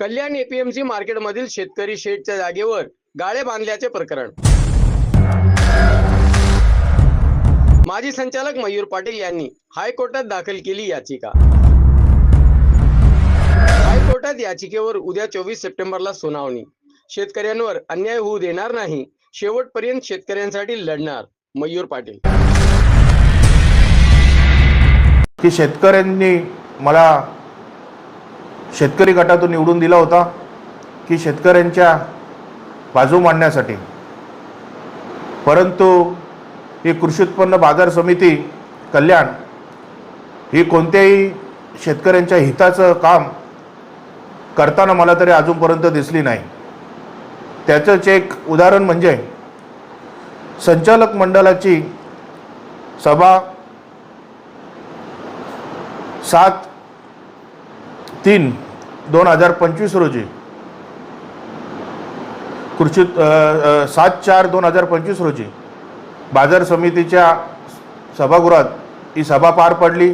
कल्याण APMC मार्केटमधील शेतकरी शेडच्या जागेवर गाळे बांधल्याचे प्रकरण. माजी संचालक मयूर पाटील यांनी हायकोर्टात दाखल केली याचिका. हायकोर्टात याचिकेवर उद्या चोवीस सप्टेंबरला सुनावणी. शेतकऱ्यांवर अन्याय होऊ देणार नाही शेवटपर्यंत शेतकऱ्यांसाठी लढणार मयूर पाटील. की शेतकऱ्यांनी मला शेतकरी गटातून निवडून दिला होता की शेतकऱ्यांच्या बाजू मांडण्यासाठी. परंतु ही कृषी उत्पन्न बाजार समिती कल्याण ही कोणत्याही शेतकऱ्यांच्या हिताचं काम करताना मला तरी अजूनपर्यंत दिसली नाही. त्याचंच एक उदाहरण म्हणजे संचालक मंडळाची सभा सात तीन दोन हजार पंचवीस रोजी. कृषी सात चार दोन हजार पंचवीस रोजी. बाजार समितीच्या सभागृहात ही सभा पार पडली.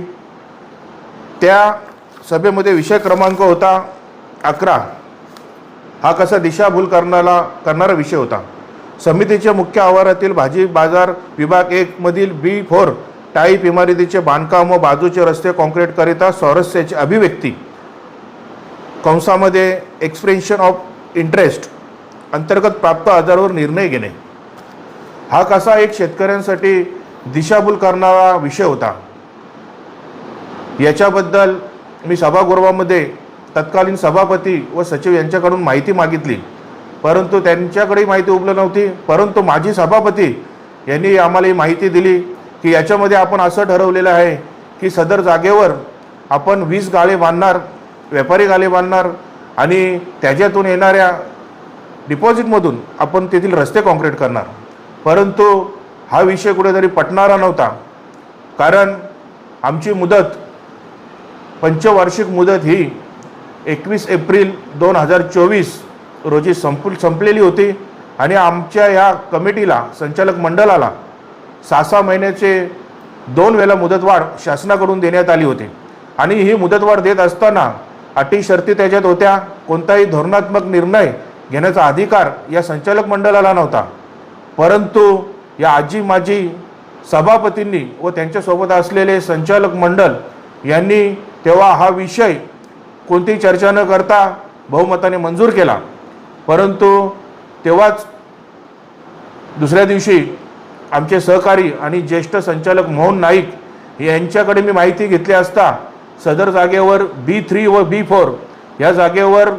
त्या सभेमध्ये विषय क्रमांक होता अकरा. हा कसा दिशाभूल करणारा करणारा विषय होता. समितीच्या मुख्य आवारातील भाजी बाजार विभाग एकमधील बी फोर टाईप इमारतीचे बांधकाम व बाजूचे रस्ते कॉन्क्रीटकरिता स्वारस्याची अभिव्यक्ती. कंसामध्ये एक्सप्रेन्शन ऑफ इंटरेस्ट अंतर्गत प्राप्त आजारावर निर्णय घेणे. हा कसा एक शेतकऱ्यांसाठी दिशाभूल करणारा विषय होता. याच्याबद्दल मी सभागृहामध्ये तत्कालीन सभापती व सचिव यांच्याकडून माहिती मागितली. परंतु त्यांच्याकडे माहिती उपलब्ध नव्हती. परंतु माजी सभापती यांनी आम्हाला ही माहिती दिली की याच्यामध्ये आपण असं ठरवलेलं आहे की सदर जागेवर आपण वीस गाळे बांधणार व्यापारी गाले बांधणार आणि त्याच्यातून येणाऱ्या डिपॉझिटमधून आपण तेथील रस्ते कॉन्क्रीट करणार. परंतु हा विषय कुठेतरी पटणारा नव्हता. कारण आमची मुदत पंचवार्षिक मुदत ही एकवीस एप्रिल दोन हजार चोवीस रोजी संप संपलेली होती आणि आमच्या या कमिटीला संचालक मंडळाला सहा सहा महिन्याचे दोन वेळा मुदतवाढ शासनाकडून देण्यात आली होती. आणि ही मुदतवाढ देत असताना अटी शर्ती त्याच्यात होत्या. कोणताही धोरणात्मक निर्णय घेण्याचा अधिकार या संचालक मंडळाला नव्हता. परंतु या आजी माजी सभापतींनी व त्यांच्यासोबत असलेले संचालक मंडळ यांनी तेव्हा हा विषय कोणतीही चर्चा न करता बहुमताने मंजूर केला. परंतु तेव्हाच दुसऱ्या दिवशी आमचे सहकारी आणि ज्येष्ठ संचालक मोहन नाईक यांच्याकडे मी माहिती घेतली असता सदर जागेवर बी थ्री व बी फोर या जागेवर